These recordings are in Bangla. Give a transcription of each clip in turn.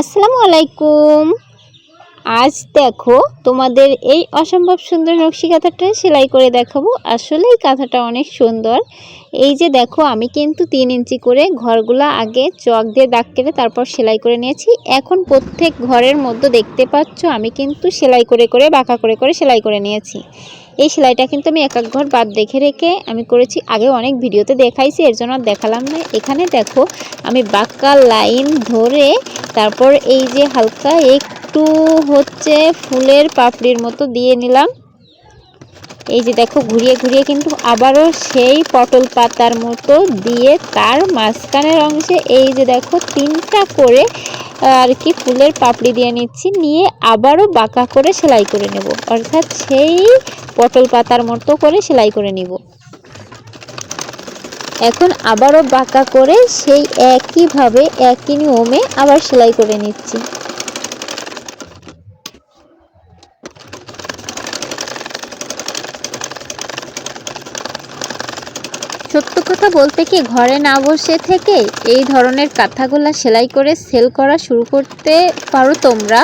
আসসালামু আলাইকুম আজ দেখো তোমাদের এই অসম্ভব সুন্দর নকশি কাঁথাটা সেলাই করে দেখাবো। আসলে এই কাঁথাটা অনেক সুন্দর। এই যে দেখো, আমি কিন্তু তিন ইঞ্চি করে ঘরগুলো আগে চক দিয়ে দাগ কেটে তারপর সেলাই করে নিয়েছি। এখন প্রত্যেক ঘরের মধ্যে দেখতে পাচ্ছ, আমি কিন্তু সেলাই করে করে বাঁকা করে করে সেলাই করে নিয়েছি। এই সেলাইটা কিন্তু আমি এক এক ঘর বাদ দেখে রেখে আমি করেছি। আগে অনেক ভিডিওতে দেখাইছি, এর জন্য দেখালাম না। এখানে দেখো, আমি বাঁকা লাইন ধরে তারপর এই যে হালকা একটু হচ্ছে ফুলের পাপড়ির মতো দিয়ে নিলাম। এই যে দেখো, ঘুরিয়ে ঘুরিয়ে কিন্তু আবারও সেই পটল পাতার মতো দিয়ে তার মাঝখানের অংশে এই যে দেখো, তিনটা করে আর কি ফুলের পাপড়ি দিয়ে নিচ্ছি, নিয়ে আবারও বাঁকা করে সেলাই করে নেব। অর্থাৎ সেই পটল পাতার মতো করে সেলাই করে নিব। এখন আবারও বাঁকা করে সেই একইভাবে, একই নিয়মে আবার সেলাই করে নিচ্ছি। সত্য কথা বলতে কি ঘরে না বসে থেকে এই ধরনের কাঁথাগুলা সেলাই করে সেল করা শুরু করতে পারো তোমরা?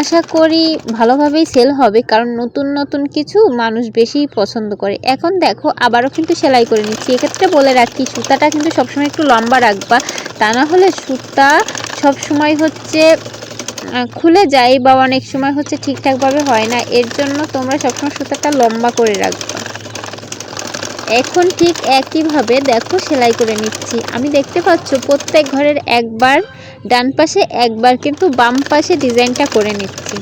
আশা করি ভালোভাবেই সেল হবে, কারণ নতুন নতুন কিছু মানুষ বেশি পছন্দ করে। এখন দেখো, আবারও কিন্তু সেলাই করে নিচ্ছি। এক্ষেত্রে বলে রাখি, সুতাটা কিন্তু সবসময় একটু লম্বা রাখবা, তা না হলে সুতা সবসময় হচ্ছে খুলে যায় বা অনেক সময় হচ্ছে ঠিকঠাকভাবে হয় না। এর জন্য তোমরা সবসময় সুতাটা লম্বা করে রাখবা। এখন ঠিক একইভাবে দেখো সেলাই করে নিচ্ছি। আমি দেখতে পাচ্ছ প্রত্যেক ঘরের একবার, ডান পাশে একবার কিন্তু বাম পাশে ডিজাইনটা করে নিচ্ছি।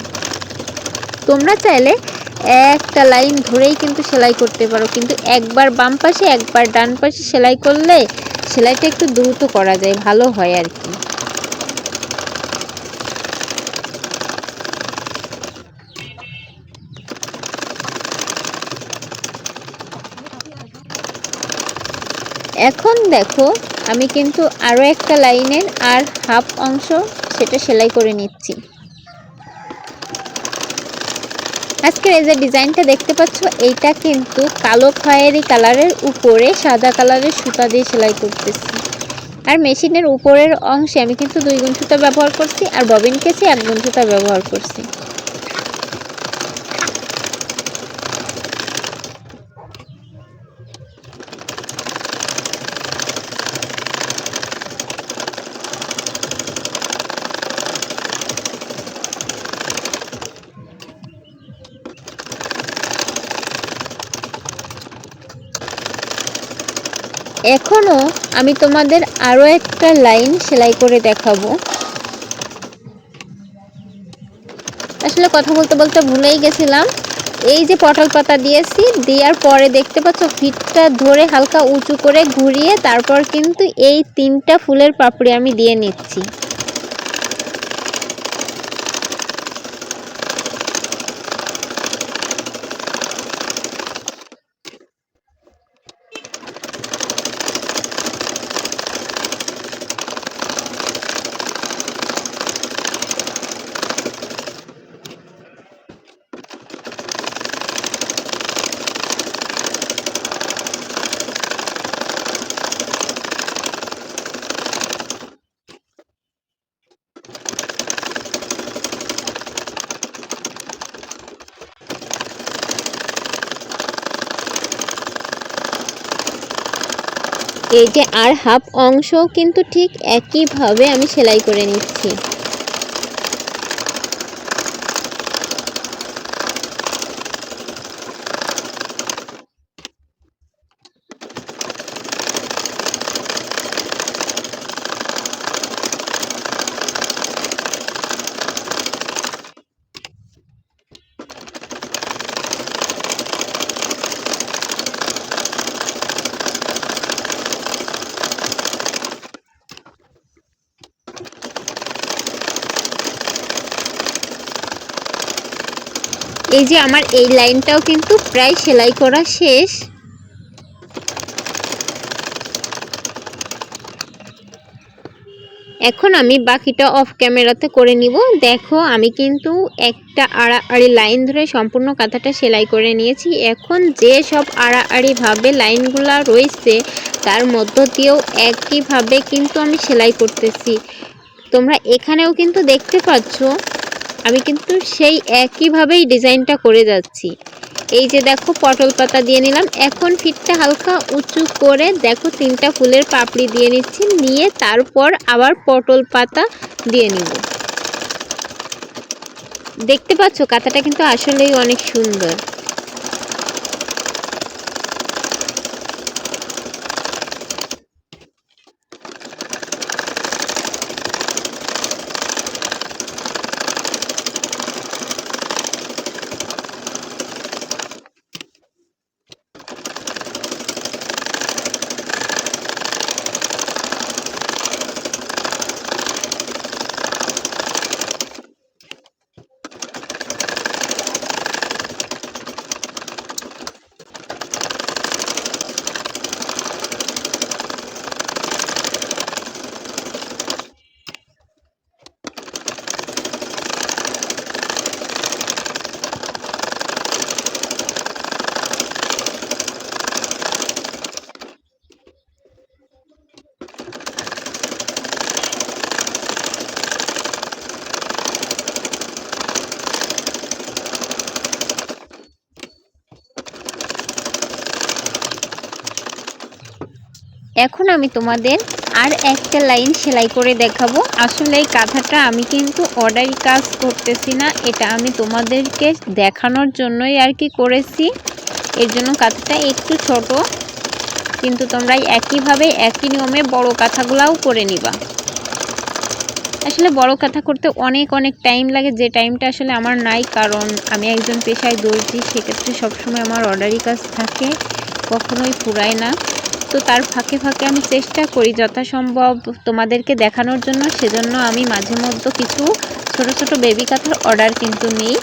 তোমরা চাইলে একটা লাইন ধরেই কিন্তু সেলাই করতে পারো, কিন্তু একবার বাম পাশে, একবার ডান পাশে সেলাই করলে সেলাইটা একটু দ্রুত করা যায়, ভালো হয় আর কি। এখন দেখো, আমি কিন্তু আরও একটা লাইনের আর হাফ অংশ সেটা সেলাই করে নিচ্ছি। আজকের এই যে ডিজাইনটা দেখতে পাচ্ছ, এইটা কিন্তু কালো খয়েরি কালারের উপরে সাদা কালারের সুতা দিয়ে সেলাই করতেছি। আর মেশিনের উপরের অংশে আমি কিন্তু দুই গুণ সুতা ব্যবহার করছি আর ববিন কেসে এক গুণ সুতা ব্যবহার করছি। এখনও আমি তোমাদের আরও একটা লাইন সেলাই করে দেখাবো। আসলে কথা বলতে বলতে ভুলেই গেছিলাম। এই যে পটল পাতা দিয়েছি, দেওয়ার পরে দেখতে পাচ্ছ ফিটটা ধরে হালকা উঁচু করে ঘুরিয়ে তারপর কিন্তু এই তিনটা ফুলের পাপড়ি আমি দিয়ে নিচ্ছি। এই যে আর হাফ অংশ কিন্তু ঠিক একইভাবে আমি সেলাই করে নিচ্ছি। এই যে আমার এই লাইনটাও কিন্তু প্রায় সেলাই করা শেষ। এখন আমি বাকিটা অফ ক্যামেরাতে করে নিব। দেখো, আমি কিন্তু একটা আড়াআড়ি লাইন ধরে সম্পূর্ণ কাঁথাটা সেলাই করে নিয়েছি। এখন যে সব আড়াআড়িভাবে লাইনগুলো রয়েছে, তার মধ্য দিয়েও একইভাবে কিন্তু আমি সেলাই করতেছি। তোমরা এখানেও কিন্তু দেখতে পাচ্ছ আমি কিন্তু সেই একইভাবেই ডিজাইনটা করে যাচ্ছি। এই যে দেখো, পটল পাতা দিয়ে নিলাম। এখন ফিটটা হালকা উঁচু করে দেখো, তিনটা ফুলের পাপড়ি দিয়ে নিচ্ছি। নিয়ে তারপর আবার পটল পাতা দিয়ে নিব। দেখতে পাচ্ছ, কাঁথাটা কিন্তু আসলেই অনেক সুন্দর। এখন আমি তোমাদের আর একটা লাইন সেলাই করে দেখাবো। আসলে এই কাঁথাটা আমি কিন্তু অর্ডারি কাজ করতেছি না, এটা আমি তোমাদেরকে দেখানোর জন্যই আর কি করেছি। এর জন্য কাঁথাটা একটু ছোট, কিন্তু তোমরা একইভাবে, একই নিয়মে বড় কাঁথাগুলাও করে নিবা। আসলে বড় কাঁথা করতে অনেক অনেক টাইম লাগে, যে টাইমটা আসলে আমার নাই, কারণ আমি একজন পেশায় দর্জি সেক্ষেত্রে সবসময় আমার অর্ডারি কাজ থাকে, কখনোই ফুরায় না। তো তার ফাঁকে ফাঁকে আমি চেষ্টা করি যথাসম্ভব তোমাদেরকে দেখানোর জন্য। সেজন্য আমি মাঝে মধ্যে কিছু ছোট ছোট বেবি কাঁথার অর্ডার কিন্তু নিই।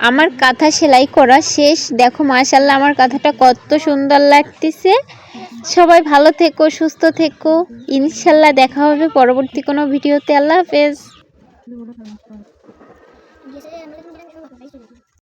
আমার কাঁথা সেলাই করা শেষ। দেখো মাশাল্লাহ আমার কাঁথাটা কত সুন্দর লাগতেছে। সবাই ভালো থেকো, সুস্থ থেকো। ইনশাল্লাহ দেখা হবে পরবর্তী কোনো ভিডিওতে। আল্লাহ হাফেজ।